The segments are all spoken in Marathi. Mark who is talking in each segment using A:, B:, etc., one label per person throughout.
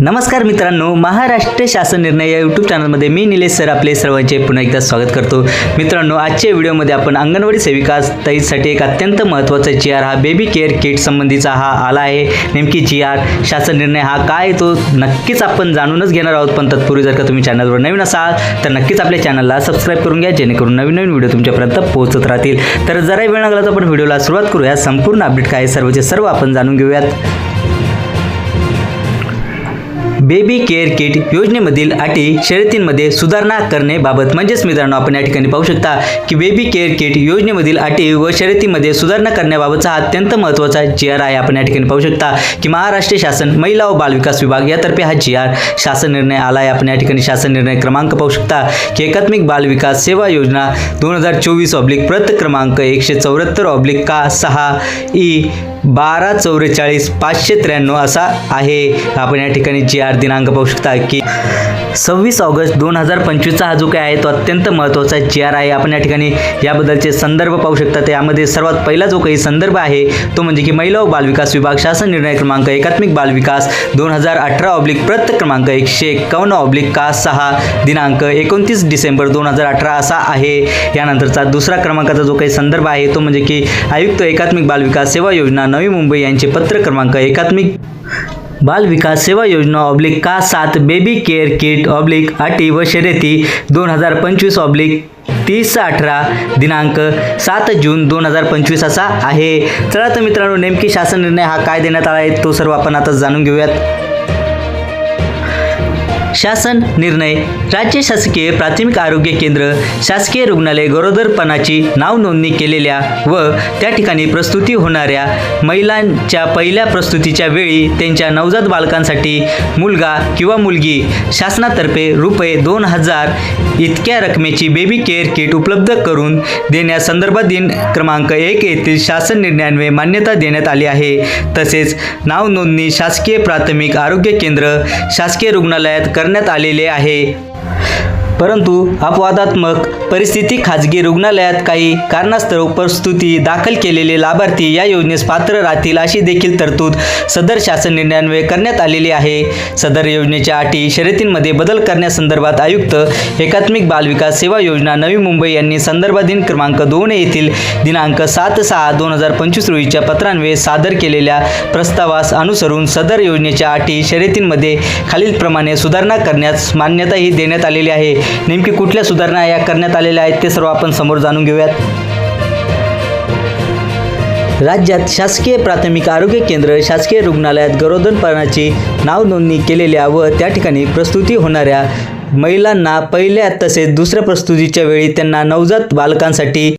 A: नमस्कार मित्रांनो महाराष्ट्र शासन निर्णय या यूट्यूब चॅनलमध्ये मी निलेश सर आपले सर्वांचे पुन्हा एकदा स्वागत करतो. मित्रांनो आजच्या व्हिडिओमध्ये आपण अंगणवाडी सेविका ताईसाठी एक अत्यंत महत्त्वाचा जी आर हा बेबी केअर किट संबंधीचा हा आला आहे. नेमकी जी आर शासन निर्णय हा काय तो नक्कीच आपण जाणूनच घेणार आहोत. पण तत्पूर्वी जर का तुम्ही चॅनलवर नवीन असाल तर नक्कीच आपल्या चॅनलला सबस्क्राईब करून घ्या जेणेकरून नवीन नवीन व्हिडिओ तुमच्यापर्यंत पोहोचत राहतील. तर जरा वेळ लागला तर आपण व्हिडिओला सुरुवात करूया. संपूर्ण अपडेट काय आहे सर्वचे सर्व आपण जाणून घेऊयात. बेबी केअर किट योजनेमधील अटी शर्यतींमध्ये सुधारणा करण्याबाबत म्हणजेच मित्रांनो आपण या ठिकाणी पाहू शकता की बेबी केअर किट योजनेमधील अटी व शर्यतीमध्ये सुधारणा करण्याबाबतचा हा अत्यंत महत्त्वाचा जी आर आहे. आपण या ठिकाणी पाहू शकता की महाराष्ट्र शासन महिला व बालविकास विभाग यातर्फे हा जी आर शासन निर्णय आला आहे. आपण या ठिकाणी शासन निर्णय क्रमांक पाहू शकता की एकात्मिक बालविकास सेवा योजना दोन हजार चोवीस ऑब्लिक प्रत क्रमांक एकशे चौऱ्याहत्तर ऑब्लिक का सहा ई बारा चौवेचाळीस पाचशे त्र्याण्णव असा आहे. आपण या ठिकाणी जी आर दिनांक पाहू शकता की सव्वीस ऑगस्ट दोन हजार पंचवीसचा हा जो काय आहे तो अत्यंत महत्त्वाचा जी आर आहे. आपण या ठिकाणी याबद्दलचे संदर्भ पाहू शकता. त्यामध्ये सर्वात पहिला जो काही संदर्भ आहे तो म्हणजे की महिला व बालविकास विभाग शासन निर्णय क्रमांक एकात्मिक बालविकास दोन हजार अठरा ऑब्लिक प्रत क्रमांक एकशे एक्कावन्न ऑब्लिक का सहा दिनांक एकोणतीस डिसेंबर दोन हजार अठरा असा आहे. यानंतरचा दुसरा क्रमांकाचा जो काही संदर्भ आहे तो म्हणजे की आयुक्त एकात्मिक बालविकास सेवा योजना नवी मुंबई यांचे पत्र क्रमांक एकात्मिक बाल विकास सेवा योजना ऑब्लिक का सात बेबी केअर किट ऑब्लिक अटी व शर्यती दोन हजार पंचवीस ऑब्लिक तीस अठरा दिनांक सात जून दोन हजार पंचवीस असा आहे. चला तर मित्रांनो नेमकी शासन निर्णय हा काय देण्यात आला आहे तो सर्व आपण आता जाणून घेऊयात. शासन निर्णय. राज्य शासकीय प्राथमिक आरोग्य केंद्र शासकीय रुग्णालय गरोदरपणाची नाव नोंदणी केलेल्या व त्या ठिकाणी प्रस्तुती होणाऱ्या महिलांच्या पहिल्या प्रस्तुतीच्या वेळी त्यांच्या नवजात बालकांसाठी मुलगा किंवा मुलगी शासनातर्फे रुपये दोन हजार इतक्या रकमेची बेबी केअर किट उपलब्ध करून देण्यासंदर्भात दिन क्रमांक एक येथील शासन निर्णयान्वये मान्यता देण्यात आली आहे. तसेच नाव नोंदणी शासकीय प्राथमिक आरोग्य केंद्र शासकीय रुग्णालयात करण्यात आलेले आहे. परंतु अपवादात्मक परिस्थिती खाजगी रुग्णालयात काही कारणास्तव प्रस्तुती दाखल केलेले लाभार्थी या योजनेस पात्र राहतील अशी देखील तरतूद सदर शासन निर्णयान्वये करण्यात आलेली आहे. सदर योजनेच्या अटी शर्यतींमध्ये बदल करण्यासंदर्भात आयुक्त एकात्मिक बालविकास सेवा योजना नवी मुंबई यांनी संदर्भाधीन क्रमांक दोन येथील दिनांक सात सहा दोन हजार पंचवीस रोजीच्या पत्रान्वये सादर केलेल्या प्रस्तावास अनुसरून सदर योजनेच्या अटी शर्यतींमध्ये खालीलप्रमाणे सुधारणा करण्यास मान्यताही देण्यात आलेली आहे. नेमकी कुठल्या सुधारणा या करण्यात आलेल्या आहेत ते सर्व आपण समोर जाणून घेऊयात. राज्यात शासकीय प्राथमिक आरोग्य केंद्र शासकीय रुग्णालयात गरोदरपणाची नाव नोंदणी केलेल्या व त्या ठिकाणी प्रस्तुती होणाऱ्या महिलांना पहिल्या तसेच दुसऱ्या प्रस्तुतीच्या वेळी त्यांना नवजात बालकांसाठी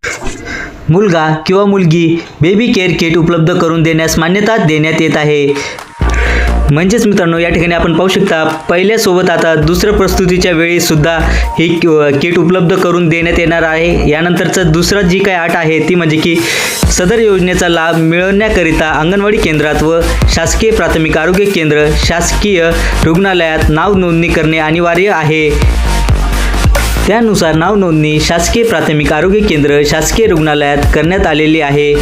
A: मुलगा किंवा मुलगी बेबी केअर किट उपलब्ध करून देण्यास मान्यता देण्यात येत आहे. म्हणजेच मित्रांनो या ठिकाणी आपण पाहू शकता पहिल्यासोबत आता दुसऱ्या प्रस्तुतीच्या वेळी सुद्धा ही किट उपलब्ध करून देण्यात येणार आहे. यानंतरचं दुसरा जी काही आट आहे ती म्हणजे की सदर योजनेचा लाभ मिळवण्याकरिता अंगणवाडी केंद्रात व शासकीय प्राथमिक आरोग्य केंद्र शासकीय रुग्णालयात नाव नोंदणी करणे अनिवार्य आहे. त्यानुसार नाव नोंदणी शासकीय प्राथमिक आरोग्य केंद्र शासकीय रुग्णालयात करण्यात आलेली आहे.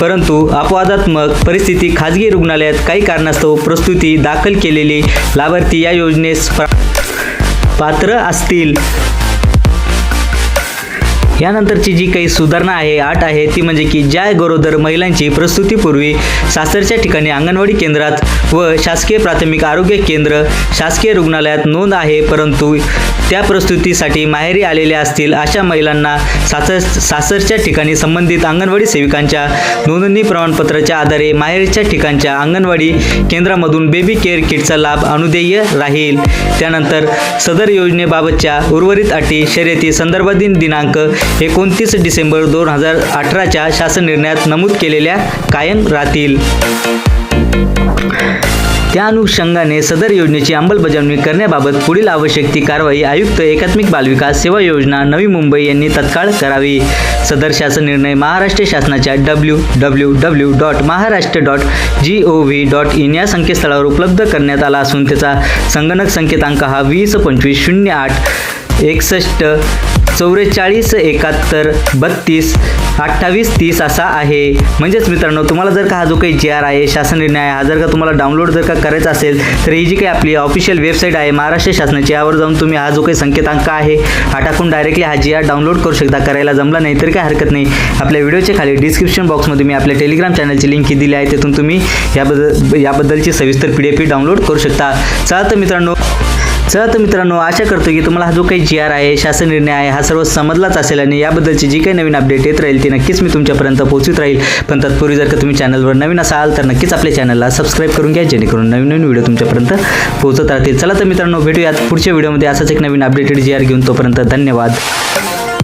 A: परंतु अपवादात्मक परिस्थिती खाजगी रुग्णालयात काही कारणास्तव प्रस्तुती दाखल केलेली लाभार्थी या योजनेस प्रा- पात्र असतील. यानंतरची जी काही सुधारणा आहे आठ आहे ती म्हणजे की ज्या गरोदर महिलांची प्रस्तुतीपूर्वी सासरच्या ठिकाणी अंगणवाडी केंद्रात व शासकीय प्राथमिक आरोग्य केंद्र शासकीय रुग्णालयात नोंद आहे परंतु त्या प्रस्तुतीसाठी माहेरी आलेल्या असतील अशा महिलांना सासर सासरच्या ठिकाणी संबंधित अंगणवाडी सेविकांच्या नोंदणी प्रमाणपत्राच्या आधारे माहेरच्या ठिकाणच्या अंगणवाडी केंद्रामधून बेबी केअर किटचा लाभ अनुदेय राहील. त्यानंतर सदर योजनेबाबतच्या उर्वरित अटी शर्यती संदर्भातील दिनांक एकोणतीस डिसेंबर दोन हजार अठराच्या शासन निर्णयात नमूद केलेल्या कायम राहतील. त्या अनुषंगाने सदर योजनेची अंमलबजावणी करण्याबाबत पुढील आवश्यक ती कारवाई आयुक्त एकात्मिक बालविकास सेवा योजना नवी मुंबई यांनी तत्काळ करावी. सदर शासन निर्णय महाराष्ट्र शासनाच्या W W W dot Maharashtra dot G O V dot in या संकेतस्थळावर उपलब्ध करण्यात आला असून त्याचा संगणक संकेतांक हा वीस पंचवीस शून्य आठ एकसष्ट चौवेचाळीस एकाहत्तर बत्तीस अठ्ठावीस तीस असा आहे. म्हणजेच मित्रांनो तुम्हाला जर का हा जो काही जी आर आहे शासन निर्णय आहे हा जर का तुम्हाला डाउनलोड जर का करायचा असेल तर ही जी काही आपली ऑफिशियल वेबसाईट आहे महाराष्ट्र शासनाची यावर जाऊन तुम्ही हा जो काही संकेतांक आहे हा टाकून डायरेक्टली हा जी आर डाउनलोड करू शकता. करायला जमला नाही तर काय हरकत नाही. आपल्या व्हिडिओच्या खाली डिस्क्रिप्शन बॉक्समध्ये मी आपल्या टेलिग्राम चॅनलची लिंक ही दिली आहे तिथून तुम्ही याबद्दल याबद्दलची सविस्तर पी डी एफ डाउनलोड करू शकता. चला तर मित्रांनो चला तर मित्रांनो आशा करतो की तुम्हाला हा जो काही जी आर आहे शासन निर्णय आहे हा सर्व समजलाच असेल आणि याबद्दलची जी काही नवीन अपडेट येत राहील ती नक्कीच मी तुमच्यापर्यंत पोहोचत राहील. पण तत्पूर्वी जर का तुम्ही चॅनलवर नवीन असाल तर नक्कीच आपल्या चॅनलला सबस्क्राईब करून घ्या जेणेकरून नवीन नवीन व्हिडिओ तुमच्यापर्यंत पोहोचत राहतील. चला तर मित्रांनो भेटूयात पुढच्या व्हिडिओमध्ये असाच एक नवीन अपडेटेड जी आर घेऊन तोपर्यंत धन्यवाद.